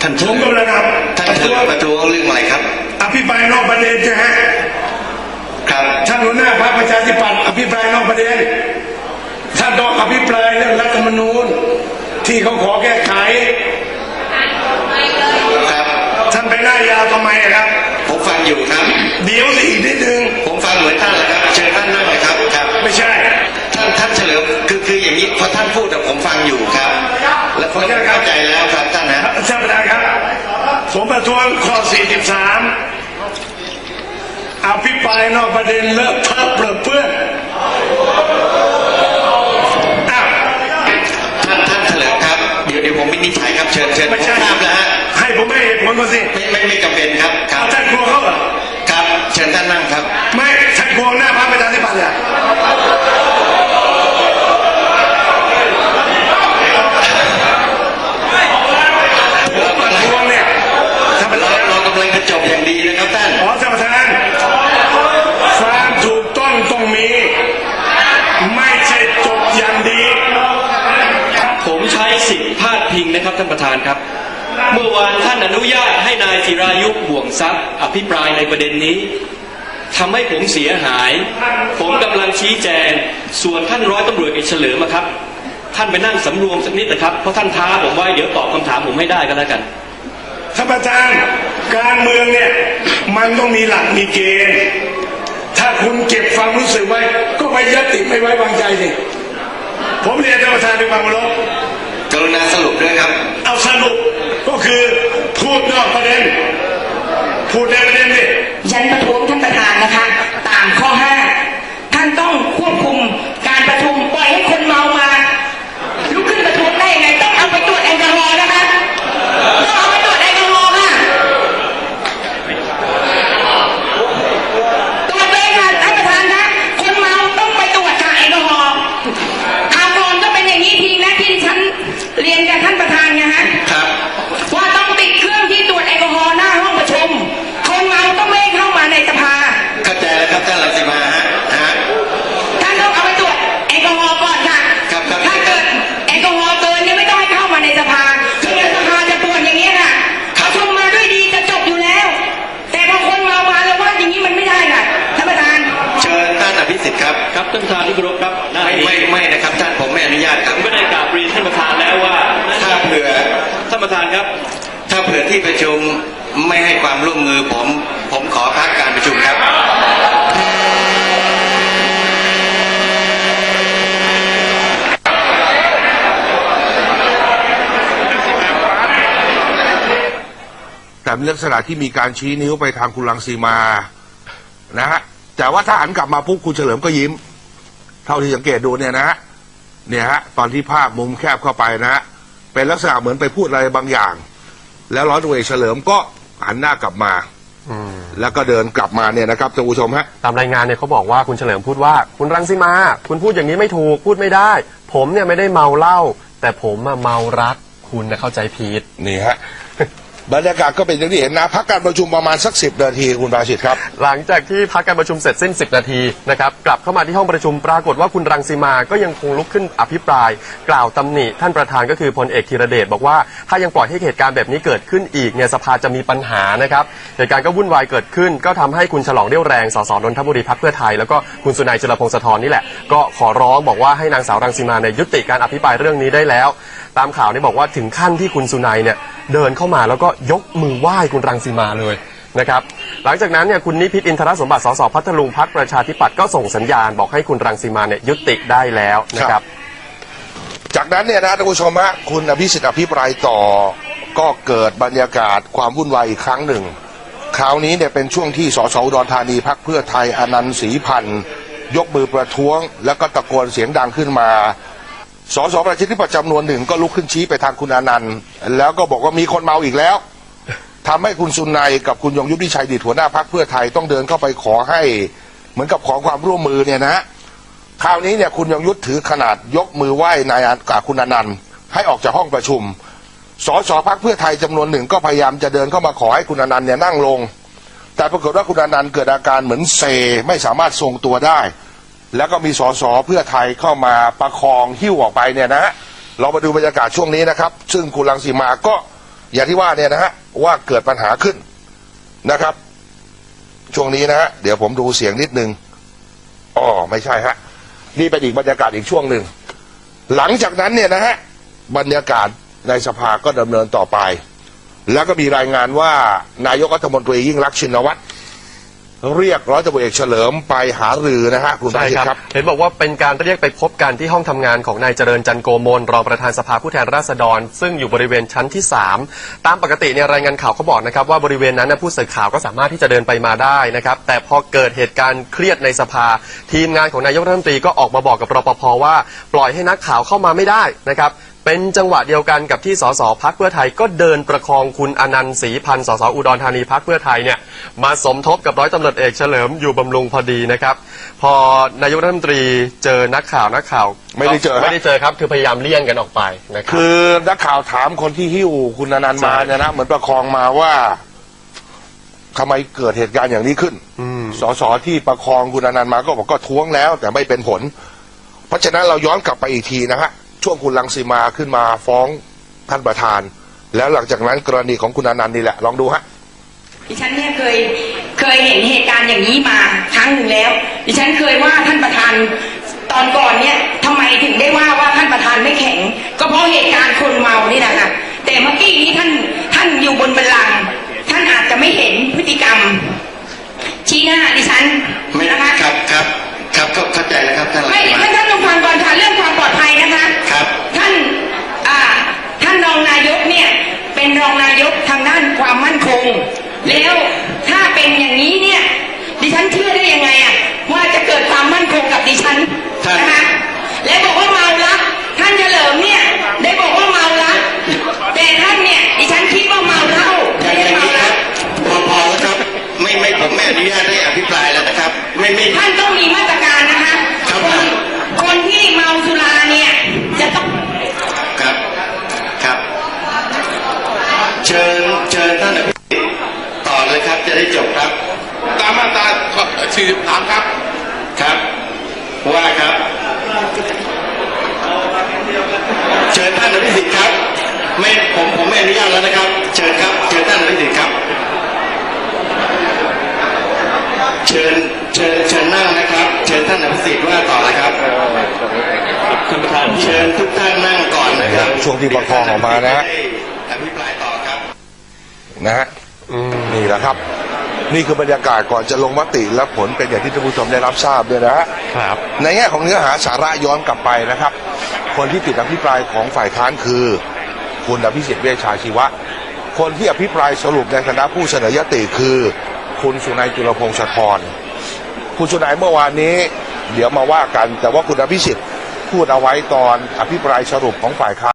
ท่านผเฉมลิมกำลังครับท่านเฉลิมประท้วงเรื่องอะไรครับ อภิปรายนอกประเด็นใช่ไหมครับท่านหัวหน้าพรรคประชาธิปัตย์อภิปรายนอกประเด็นท่านต้องอภิปรายเรื่องรัฐธรรมนูญ ที่เขาขอแก้ไขครับท่านไปหน้ายาวทำไมอะครับ ผมฟังอยู่ครับ เดี๋ยวสิอีกนิดนึงผมฟังเหมือนท่านแหละครับ เชิญท่านนั่งเลยครับครับ ไม่ใช่ ท่านท่านเฉลิมคื อคืออย่างนี้พอท่านพูดแต่ผมฟังอยู่ครับ และผมเข้าใจแล้วครับท่านนะท่านประธานครับ ผมประท้วงข้อ 43 อภิปรายนอกประเด็นเลอะเทอะเปรอะเปื้อนอ้าวท่านท่านเฉลิมครับเดี๋ยวเดี๋ยวผมวินิจฉัยครับเชิญเชิญผไม่มใช่ทราบแล้วฮะให้ผมไม่เหตุผลก่อนสิไม่ไม่ไม่จำเป็นครับ พิงนะครับท่านประธานครับ เมื่อวานท่านอนุญาตให้นายจิรายุห่วงทรัพย์อภิปรายในประเด็นนี้ทำให้ผมเสียหาย ผมกำลังชี้แจง ส่วนท่านร้อยตำรวจเอกเฉลิมอะครับ ท่านไปนั่งสำรวมสักนิดนะครับ เพราะท่านท้าผมไว้เดี๋ยวตอบคำถามผมให้ได้ก็แล้วกันท่านประธานการเมืองเนี่ยมันต้องมีหลักมีเกณฑ์ ถ้าคุณเก็บความรู้สึกไว้ ก็ไปยัดติไม่ไว้วางใจสิผมเรียนท่านประธานด้วยความเคารพก รุณาสรุปด้วยครับ เอาสรุปก็คือพูดนอกประเด็น พูดในประเด็นดิฉันประท้ ทธิ์ครับครับท่านประธานที่เคารพครับหน้าไม่นี้ไม่ไม่นะครับท่านผมไม่อนุญาตคผรับ มก็ได้กราบเรียนท่านประธานแล้วว่าถ้าเผื่อ ท่านประธานครับ ถ้าเผื่อที่ประชุมไม่ให้ความร่วมมือผม ผมขอพักการประชุมครับ แต่เป็นลักษณะที่มีการชี้นิ้วไปทางคุณรังสีมา นะฮะแต่ว่าถ้าหันกลับมาปุ๊บคุณเฉลิมก็ยิ้ม เท่าที่สังเกตดูเนี่ยนะฮะเนี่ยฮะตอนที่ภาพมุมแคบเข้าไปนะฮะเป็นลักษณะเหมือนไปพูดอะไรบางอย่าง แล้วร้อยตำรวจเอกเฉลิมก็หันหน้ากลับมาแล้วก็เดินกลับมาเนี่ยนะครับท่านผู้ชมฮะ ตามรายงานเนี่ยเขาบอกว่าคุณเฉลิมพูดว่า คุณรังสีมา คุณพูดอย่างนี้ไม่ถูกพูดไม่ได้ ผมเนี่ยไม่ได้เมาเหล้าแต่ผมอะเมารักคุณนะเข้าใจผิด นี่ฮะ บรรยากาศก็เป็นอย่างที่เห็นนะพักการประชุมประมาณสักสิบนาทีคุณราชิตครับ หลังจากที่พักการประชุมเสร็จสิ้น 10 นาทีนะครับกลับเข้ามาที่ห้องประชุมปรากฏว่าคุณรังสีมาก็ยังคงลุกขึ้นอภิปราย กล่าวตำหนิท่านประธานก็คือพลเอกธีรเดชบอกว่าถ้ายังปล่อยให้เหตุการณ์แบบนี้เกิดขึ้นอีกเนี่ยสภาจะมีปัญหานะครับเหตุการณ์ก็วุ่นวายเกิดขึ้น ก็ทำให้คุณฉลองเรี่ยวแรงสสนนทบุรีพักเพื่อไทยแล้วก็คุณสุนัยจุลพงศธรนี่แหละ ก็ขอร้องบอกว่าให้นางสาวรังสีมาเนี่ยยุติการอภิปรายเรื่องนี้ได้แล้ว ตามข่าวนี่บอกว่าถึงขั้นที่คุณสุนัยเนี่ย เดินเข้ามาแล้วก็ยกมือไหว้คุณรังสีมาเลยนะครับหลังจากนั้นเนี่ยคุณนิพิษอินทรสมบัติสสพัทลุงพักประชาธิปัตย์ก็ส่งสัญญาณบอกให้คุณรังสีมาเนี่ยยุติได้แล้วนะครับ จากนั้นเนี่ยนะท่านผู้ชมฮะคุณอภิสิทธิ์อภิปรายต่อก็เกิดบรรยากาศความวุ่นวายอีกครั้งหนึ่ง คราวนี้เนี่ยเป็นช่วงที่สสอุดรธานีพักเพื่อไทยอนันต์ศรีพันธ์ยกมือประท้วง แล้วก็ตะโกนเสียงดังขึ้นมา สสประชาธิปัตย์จำนวนหนึ่งก็ลุกขึ้นชี้ไปทางคุณอนันต์ แล้วก็บอกว่ามีคนเมาอีกแล้วทำให้คุณสุนัยกับคุณยงยุทธวิชัยดิตหัวหน้าพักเพื่อไทยต้องเดินเข้าไปขอให้ เหมือนกับขอความร่วมมือเนี่ยนะคราวนี้เนี่ยคุณยงยุทธถือขนาดยกมือไหว้นายอันกับคุณอนันต์ให้ออกจากห้องประชุมสสพักเพื่อไทยจำนวนหนึ่งก็พยายามจะเดินเข้ามาขอให้คุณอนันต์เนี่ยนั่งลง แต่ปรากฏว่าคุณอนันต์เกิดอาการเหมือนเซ ไม่สามารถทรงตัวได้ แล้วก็มีสสเพื่อไทยเข้ามาประคองหิ้วออกไปเนี่ยนะฮะเรามาดูบรรยากาศช่วงนี้นะครับ ซึ่งคุณรังสีมาก็อย่างที่ว่าเนี่ยนะฮะว่าเกิดปัญหาขึ้นนะครับ ช่วงนี้นะฮะเดี๋ยวผมดูเสียงนิดนึงอ๋อไม่ใช่ฮะนี่เป็นอีกบรรยากาศอีกช่วงหนึ่งหลังจากนั้นเนี่ยนะฮะบรรยากาศในสภาก็ดำเนินต่อไป แล้วก็มีรายงานว่านายกรัฐมนตรียิ่งรักชินวัตร เรียกร้อยตำรวจเอกเฉลิมไปหารือนะฮะคุณใช่ครับธิ์ครับเห็นบอกว่าเป็นการเรียกไปพบกันที่ห้องทำงานของนายเจริญจันโกมลรองประธานสภาผู้แทนราษฎร ซึ่งอยู่บริเวณชั้นที่ 3 ตามปกติเนี่ยรายงานข่าวเขาบอกนะครับว่าบริเวณนั้นนะผู้สื่อข่าวก็สามารถที่จะเดินไปมาได้นะครับ แต่พอเกิดเหตุการณ์เครียดในสภา ทีมงานของนายกรัฐมนตรีก็ออกมาบอกกับรปภว่า ปล่อยให้นักข่าวเข้ามาไม่ได้นะครับ เป็นจังหวะเดียวกันกับที่สสพักเพื่อไทยก็เดินประคองคุณอนันต์ศรีพันธ์สสอุดรธานีพักเพื่อไทยเนี่ยมาสมทบกับร้อยตำรวจเอกเฉลิมอยู่บำรุงพอดีนะครับ พอนายกรัฐมนตรีเจอนักข่าวนักข่าวไม่ได้เจอฮะไม่ได้เจอครับคือพยายามเลี่ยงกันออกไปนะครับคือนักข่าวถามคนที่หิ้วคุณอนันต์มาใช่เนี่ยนะเหมือนประคองมาว่าทำไมเกิดเหตุการณ์อย่างนี้ขึ้นสสที่ประคองคุณอนันต์มาก็บอกก็ท้วงแล้ว แต่ไม่เป็นผล เพราะฉะนั้นเราย้อนกลับไปอีกทีนะฮะ ช่วงคุณลังสีมาขึ้นมาฟ้องท่านประธาน แล้วหลังจากนั้นกรณีของคุณอนันต์นี่แหละ ลองดูฮะดิฉันเนี่ยเคยเคยเห็นเหตุการณ์อย่างนี้มาครั้งหนึ่งแล้ว ดิฉันเคยว่าท่านประธานตอนก่อนเนี่ยทำไมถึงได้ว่าว่าท่านประธานไม่แข็ง ก็เพราะเหตุการณ์คนเมานี่แหละค่ะแต่เมื่อกี้นี้ท่านท่านอยู่บนบัลลังก์ท่านอาจจะไม่เห็นพฤติกรรม ชี้หน้าดิฉันไม่นะคะครับครับครับเข้าเข้าใจแล้วครับท่านไม่รัฐมท่านนตรีท่านลงฟังก่อนค่ะ ภิปรายแล้วนะครับ ไม่ไม่ท่านต้องมีมาตรการนะคะครับคนคนที่เมาสุราเนี่ยจะต้องครับครับ เชิญเชิญท่านอภิสิทธิ์ต่อเลยครับจะได้จบครับ ตามมาตรา43ครับ ครับ ว่าครับ เชิญท่านอภิสิทธิ์ครับ ไม่ผมผมไม่อนุญาตแล้วนะครับ เชิญครับ เชิญท่านอภิสิทธิ์ครับ เชิญเชิญเชิญนั่งนะครับ เชิญท่านอภิสิทธิ์ว่าต่อเลยครับ ท่านประธานเชิญทุกท่านนั่งก่อนนะครับช่วงที่ประคองออกมานะฮะ อภิปรายต่อครับ นะฮะนี่แหละครับ นี่คือบรรยากาศก่อนจะลงมติและผลเป็นอย่างที่ท่านผู้ชมได้รับทราบด้วยนะฮะ ครับ ในแง่ของเนื้อหาสาระย้อนกลับไปนะครับ คนที่ติดอภิปรายของฝ่ายค้านคือ คุณอภิสิทธิ์เวชชาชีวะ คนที่อภิปรายสรุปในคณะผู้เสนอยติคือ คุณสุนัยจุลพงษ์สะทรคุณสุนัยเมื่อวานนี้ เดี๋ยวมาว่ากัน แต่ว่าคุณอภิสิทธิ์พูดเอาไว้ตอนอภิปรายสรุปของฝ่ายค้าน